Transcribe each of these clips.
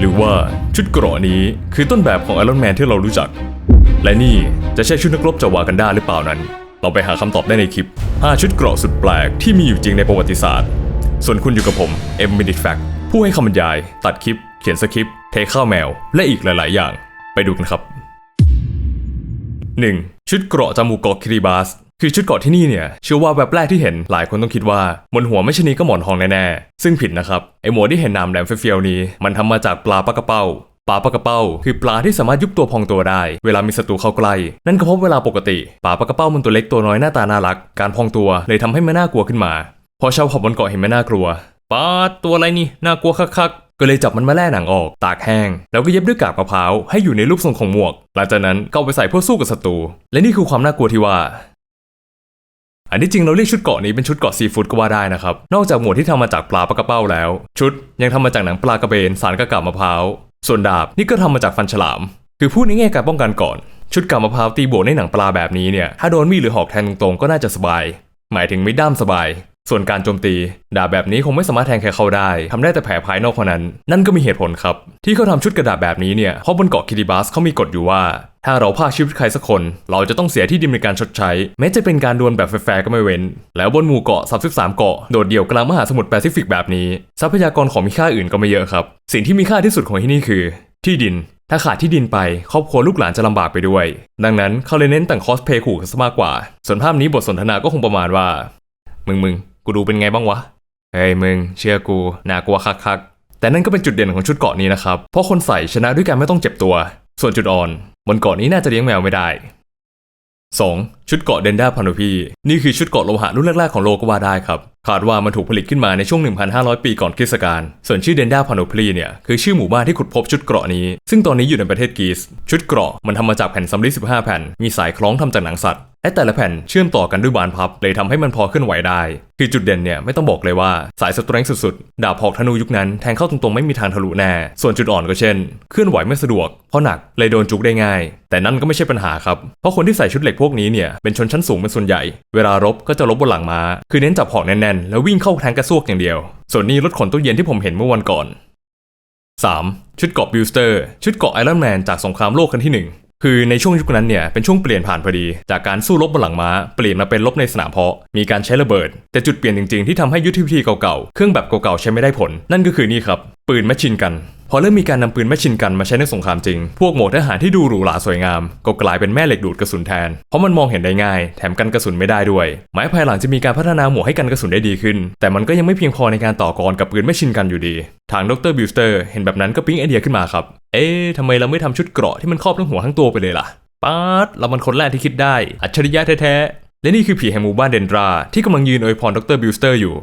หรือว่าชุดเกราะนี้คือต้นแบบของไอรอนแมนที่เรารู้จัก และนี่จะใช่ชุดนักรบจาวากันดาหรือเปล่านั้น เราไปหาคำตอบได้ในคลิป 5 ชุดเกราะสุดแปลกที่มีอยู่จริงในประวัติศาสตร์ ส่วนคุณอยู่กับผม M Minute Fact ผู้ให้คำบรรยาย ตัดคลิป เขียนสคริปต์เทข้าวแมว และอีกหลาย ๆ อย่าง ไปดูกันครับ 1. ชุดเกราะจามูกอกคิริบาส คือชุดเกาะที่นี่เนี่ยเชื่อว่าแบบแรกที่เห็นหลายคนต้องคิดว่าบนหัวไม่ชนีก็หมอนทองแน่ๆซึ่งผิดนะครับไอหมวดที่เห็นนามแหลมเฟียวๆนี้ มันทำมาจากปลาปลากระเป้าปลาปลากระเป้า คือปลาที่สามารถยุบตัวพองตัวได้ เวลามีศัตรูเข้าใกล้ นั่นก็เพราะเวลาปกติปลาปลากระเป้ามันตัวเล็กตัวน้อยหน้าตาน่ารัก การพองตัวเลยทำให้มันน่ากลัวขึ้นมา พอชาวเผ่าบนเกาะเห็นมันน่ากลัวปลาตัวอะไรนี่น่ากลัวคักๆก็เลยจับมันมาแล่หนังออก ตากแห้ง แล้วก็เย็บด้วยกาบมะพร้าวให้อยู่ในรูปทรงของหมวก หลังจากนั้นก็ไปใส่เพื่อสู้กับศัตรูและนี่คือความน่ากลัวที่ว่า อันที่จริงเราเรียกชุดเกาะนี้เป็นชุดเกาะซีฟู้ดก็ว่าได้นะครับ นอกจากหมวดที่ทำมาจากปลาปลากระเป้าแล้ว ชุดยังทำมาจากหนังปลากระเบน สารกระกาบมะพร้าว ส่วนดาบนี่ก็ทำมาจากฟันฉลาม คือพูดในแง่การป้องกันก่อน ชุดกาบมะพร้าวตีบวกในหนังปลาแบบนี้เนี่ย ถ้าโดนมีดหรือหอกแทงตรงๆก็น่าจะสบาย หมายถึงไม่ด้ามสบาย ส่วนการโจมตี ดาบแบบนี้คงไม่สามารถแทงใครเข้าได้ทำได้แต่แผลภายนอกเท่านั้น นั่นก็มีเหตุผลครับ ที่เขาทำชุดกระดาษแบบนี้เนี่ยเพราะบนเกาะคิริบัสเขามีกฎอยู่ว่า ถ้าเราพาชีวิตใครสักคน เราจะต้องเสียที่ดินในการชดใช้ แม้จะเป็นการดวลแบบแฟร์ก็ไม่เว้น แล้วบนหมู่เกาะ 33 เกาะ โดดเดี่ยวกลางมหาสมุทรแปซิฟิกแบบนี้ ทรัพยากรของมีค่าอื่นก็ไม่เยอะครับ สิ่งที่มีค่าที่สุดของที่นี่คือ ที่ดิน ถ้าขาดที่ดินไป ครอบครัวลูกหลานจะลำบากไปด้วย ดังนั้นเขาเลยเน้นแต่งคอสเพลย์ขู่กันซะมากกว่า ส่วนภาพนี้บทสนทนาก็คงประมาณว่า มึงมึงกูดูเป็นไงบ้างวะ เฮ้ยมึง เชื่อกูน่ากลัวคักๆแต่นั่นก็เป็นจุดเด่นของชุดเกาะนี้นะครับ เพราะคนใส่ชนะด้วยการไม่ต้องเจ็บตัว ส่วนจุดอ่อน บนเกาะนี้น่าจะเลี้ยงแมวไม่ได้ 2. ชุดเกาะเดนดาพานูพีนี่คือชุดเกาะโลหะรุ่นแรกๆของโลกก็ว่าได้ครับคาดว่ามันถูกผลิตขึ้นมาในช่วง 1,500 ปีก่อนคริสต์กาลส่วนชื่อเดนดาพานูพีเนี่ยคือชื่อหมู่บ้านที่ขุดพบชุดเกราะนี้ ซึ่งตอนนี้อยู่ในประเทศกรีซชุดเกราะมันทำมาจากแผ่นสำริด15 แผ่น มีสายคล้องทำจากหนังสัตว์ และแต่ละแผ่นเชื่อมต่อกันด้วยบานพับ เลยทำให้มันพอเคลื่อนไหวได้ คือจุดเด่นเนี่ยไม่ต้องบอกเลยว่าสายสตริงสุดๆ ดาบหอกธนูยุคนั้นแทงเข้าตรงๆไม่มีทางทะลุแน่ ส่วนจุดอ่อนก็เช่น เคลื่อนไหวไม่สะดวก เพราะหนักเลยโดนจุกได้ง่าย แต่นั่นก็ไม่ใช่ปัญหาครับ เพราะคนที่ใส่ชุดเหล็กพวกนี้เนี่ยเป็นชนชั้นสูงเป็นส่วนใหญ่ เวลารบก็จะรบบนหลังม้า คือเน้นจับหอกแน่นๆ แล้ววิ่งเข้าแทงกระซวกอย่างเดียว ส่วนนี้รถขนตู้เย็นที่ผมเห็นเมื่อวันก่อน 3. ชุดเกราะบิลสเตอร์ ชุดเกราะไอรอนแมนจากสงครามโลกครั้งที่หนึ่ง คือในช่วงยุคนั้นเนี่ยเป็นช่วงเปลี่ยนผ่านพอดี จากการสู้รบบนหลังม้าเปลี่ยนมาเป็นรบในสนามเพาะ มีการใช้ระเบิด แต่จุดเปลี่ยนจริงๆที่ทำให้ยุทธวิธีเก่าๆ เครื่องแบบเก่าๆ ใช้ไม่ได้ผล นั่นก็คือนี่ครับ ปืนแมชชินกันพอเริ่มมีการนำปืนแมชชินกันมาใช้ในสงครามจริง พวกโหมดทหารที่ดูหรูหราสวยงาม ก็กลายเป็นแม่เหล็กดูดกระสุนแทน เพราะมันมองเห็นได้ง่าย แถมกันกระสุนไม่ได้ด้วยหมายภายหลังจะมีการพัฒนาหมวกให้กันกระสุนได้ดีขึ้น แต่มันก็ยังไม่เพียงพอในการต่อกรกับปืนแมชชินกันอยู่ดี ทางดรบิลสเตอร์เห็นแบบนั้นก็ปิ๊งไอเดียขึ้นมาครับ เอ๊ะทำไมเราไม่ทำชุดเกราะที่มันครอบทั้งหัวทั้งตัวไปเลยล่ะป๊าดเรามันคนแรกที่คิดได้ อัจฉริยะแท้ๆ และนี่คือผีแห่งหมู่บ้านเดนดรา ที่กำลังยืนอวยพรดรบิลสเตอร์อยู่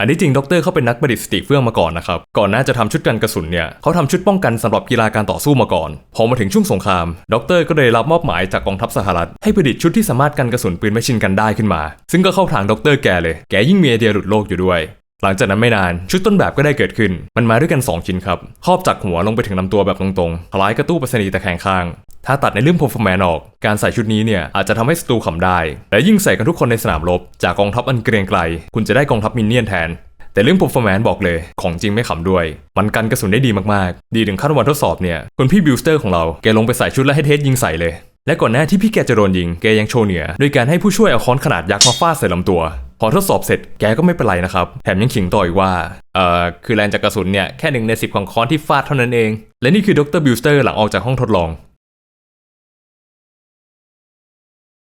อันที่จริงดรเขาเป็นนักประดิษฐ์สติเฟื่องมาก่อนนะครับ ก่อนหน้าจะทำชุดกันกระสุนเนี่ยเขาทำชุดป้องกันสำหรับกีฬาการต่อสู้มาก่อน พอมาถึงช่วงสงคราม ดรก็เลยรับมอบหมายจากกองทัพสหรัฐ ให้ประดิษฐ์ชุดที่สามารถกันกระสุนปืนแมชชินกันได้ขึ้นมา ซึ่งก็เข้าทางดรแกเลย แกยิ่งมีไอเดียหลุดโลกอยู่ด้วย หลังจากนั้นไม่นานชุดต้นแบบก็ได้เกิดขึ้น มันมาด้วยกัน 2 ชิ้นครับครอบจากหัวลงไปถึงลำตัวแบบตรงๆคล้ายกระตู้ปรษณีย์แต่แข็งข้าง ถ้าตัดในเรื่อง performance ออก การใส่ชุดนี้เนี่ยอาจจะทำให้ศัตรูขำได้ และยิ่งใส่กันทุกคนในสนามรบ จากกองทัพอันเกรียงไกล คุณจะได้กองทัพมินเนี่ยนแทน แต่เรื่อง performance บอกเลย ของจริงไม่ขำด้วย มันกันกระสุนได้ดีมากๆ ดีถึงขั้นวันทดสอบเนี่ยคุณพี่บิลสเตอร์ของเราแกลงไปใส่ชุดและให้เทสยิงใส่เลย และก่อนหน้าที่พี่แกจะโดนยิงแกยังโชว์เหนือด้วยการให้ผู้ช่วยเอาค้อนขนาดยักษ์มาฟาดใส่ลำตัว พอทดสอบเสร็จแกก็ไม่เป็นไรนะครับ แถมยังขิงต่ออีกว่า เอ่อ คือแรงจากกระสุนเนี่ย แค่หนึ่งในสิบของค้อนที่ฟาดเท่านั้นเอง และนี่คือดรบิลสเตอร์หลังออกจากห้องทดลอง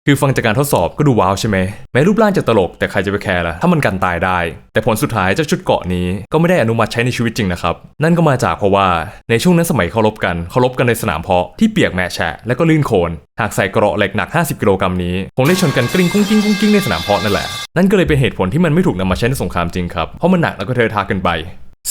คือฟังจากการทดสอบก็ดูว้าวใช่ไหมแม้รูปร่างจะตลกแต่ใครจะไปแคร์ล่ะถ้ามันกันตายได้ แต่ผลสุดท้ายเจ้าชุดเกาะนี้ก็ไม่ได้อนุมัติใช้ในชีวิตจริงนะครับ นั่นก็มาจากเพราะว่าในช่วงนั้นสมัยเขารบกันเขารบกันในสนามเพาะที่เปียกแมะแฉะและก็ลื่นโคลนหากใส่เกราะเหล็กหนัก 50 กิโลกรัมนี้คงได้ชนกันกลิ้งกุ้งกิ้งกุ้งกิ้งในสนามเพาะนั่นแหละนั่นก็เลยเป็นเหตุผลที่มันไม่ถูกนำมาใช้ในสงครามจริงครับเพราะมันหนักแล้วก็เทอะทาเกินไป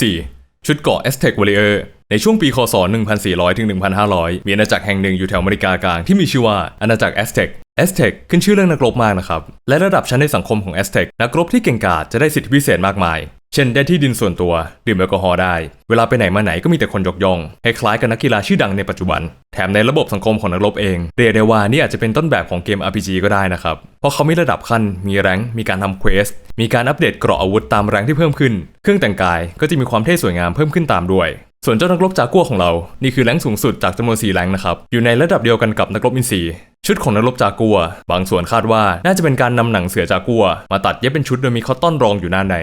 4. ชุดเกาะ Aztec Warrior ในช่วงปีคศ 1400 ถึง 1500 มีอาณาจักรแห่งหนึ่งอยู่แถวอเมริกากลางที่มีชื่อว่าอาณาจักร Aztec Aztec ขึ้นชื่อเรื่องนักรบมากนะครับ และระดับชั้นในสังคมของ Aztec นักรบที่เก่งกาจจะได้สิทธิพิเศษมากมาย เช่นได้ที่ดินส่วนตัว ดื่มแอลกอฮอล์ได้ เวลาไปไหนมาไหนก็มีแต่คนยกย่องคล้ายๆกับนักกีฬาชื่อดังในปัจจุบัน แถมในระบบสังคมของนักรบเอง เรียกได้ว่านี่อาจจะเป็นต้นแบบของเกม RPG ก็ได้นะครับ เพราะเขามีระดับขั้น มีแรงมีการทำเควส มีการอัปเดตเกราะอาวุธตามแรงที่เพิ่มขึ้น เครื่องแต่งกายก็จะมีความเท่สวยงามเพิ่มขึ้นตามด้วย ส่วนเจ้านักรบจากัวของเรา นี่คือแรงสูงสุดจากจำนวน 4แรงนะครับ อยู่ในระดับเดียวกันกับนักรบอินทรีชุดของนักรบจากัว บางส่วนคาดว่าน่าจะเป็นการนำหนังเสือจากัว มาตัดเย็บเป็นชุดโดยมีคอตตอนรองอยู่ด้าใน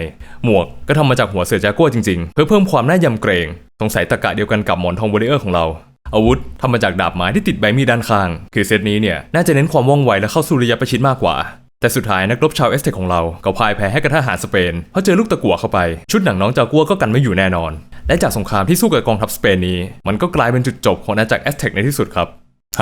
หมวกก็ทำมาจากหัวเสือจากัวจริงๆ เพื่อเพิ่มความน่ายำเกรง สงสัยตะกะเดียวกันกับหมอนทองวอริเออร์ของเรา อาวุธทำมาจากดาบไม้ที่ติดใบมีดด้านข้าง คือเซตนี้เนี่ยน่าจะเน้นความว่องไวและเข้าสู่ระยะประชิดมากกว่าแต่สุดท้ายนักรบชาวเอสเทคของเราก็พ่ายแพ้ให้กับทหารสเปนเพราะเจอลูกตะกั่วเข้าไป ชุดหนังน้องจากัวก็กันไม่อยู่แน่นอน และจากสงครามที่สู้กับกองทัพสเปนนี้ มันก็กลายเป็นจุดจบของอาณาจักรแอสเทคในที่สุดครับ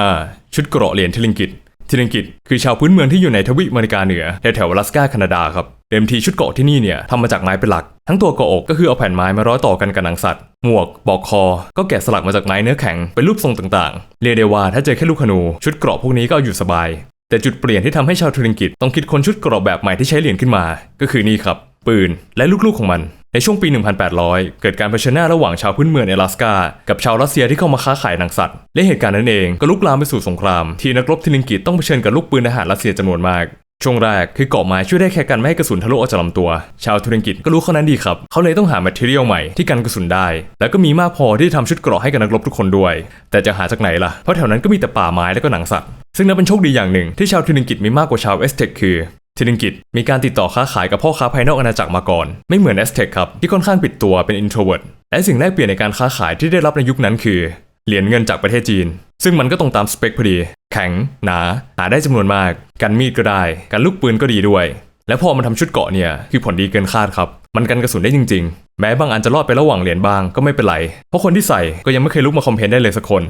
5. ชุดเกราะเหรียญทิลิงกิตทิลิงกิตคือชาวพื้นเมืองที่อยู่ในทวีปอเมริกาเหนือแถวๆอลาสกาแคนาดาครับเดิมทีชุดเกราะที่นี่เนี่ยทำมาจากไม้เป็นหลัก ทั้งตัวเกราะอกก็คือเอาแผ่นไม้มาร้อยต่อกันกับหนังสัตว์หมวกปลอกคอ ก็แกะสลักมาจากไม้เนื้อแข็งเป็นรูปทรงต่างๆ เรียกได้ว่าถ้าเจอแค่ลูกขนูชุดเกราะพวกนี้ก็ออยู่สบาย แต่จุดเปลี่ยนที่ทำให้ชาวทิลิงกิตต้องคิดค้นชุดเกราะแบบใหม่ที่ใช้เหรียญขึ้นมา ก็คือนี่ครับ ปืนและลูกๆของมัน ในช่วงปี 1800 เกิดการเผชิญหน้าระหว่างชาวพื้นเมืองในอลาสกา กับชาวรัสเซียที่เข้ามาค้าขายหนังสัตว์ และเหตุการณ์นั้นเองก็ลุกลามไปสู่สงคราม ที่นักรบทิลิงกิตต้องเผชิญกับลูกปืนทหารรัสเซียจำนวนมาก ช่วงแรกคือเกาะไม้ช่วยได้แค่กันไม่ให้กระสุนทะลุออกจากลำตัว ชาวทุเรนกิตก็รู้ข้อนั้นดีครับ เขาเลยต้องหาแมทเทียลใหม่ที่กันกระสุนได้ แล้วก็มีมากพอที่จะทำชุดเกราะให้กับนักรบทุกคนด้วย แต่จะหาจากไหนล่ะ เพราะแถวนั้นก็มีแต่ป่าไม้และก็หนังสัตว์ซึ่งนับเป็นโชคดีอย่างหนึ่งที่ชาวทุเรนกิตมีมากกว่าชาวเอสเทคคือ ทิลิงกิตมีการติดต่อค้าขายกับพ่อค้าภายนอกอาณาจักรมาก่อน ไม่เหมือนแอสเทคครับ ที่ค่อนข้างปิดตัวเป็น introvert และสิ่งแรกเปลี่ยนในการค้าขายที่ได้รับในยุคนั้นคือ เหรียญเงินจากประเทศจีน ซึ่งมันก็ตรงตามสเปคพอดี แข็ง หนา หาได้จำนวนมาก กันมีดก็ได้ กันลูกปืนก็ดีด้วย และพอมันทำชุดเกาะเนี่ยคือผลดีเกินคาดครับ มันกันกระสุนได้จริง ๆ แม้บางอันจะรอดไประหว่างเหรียญบางก็ไม่เป็นไร เพราะคนที่ใส่ก็ยังไม่เคยลุกมาคอมเพนได้เลยสักคน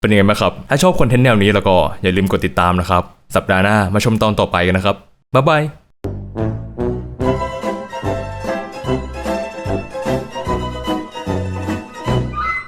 เป็นยังไงบ้างครับ ถ้าชอบคอนเทนต์แนวนี้แล้วก็อย่าลืมกดติดตามนะครับ สัปดาห์หน้ามาชมตอนต่อไปกันนะครับ บ๊ายบาย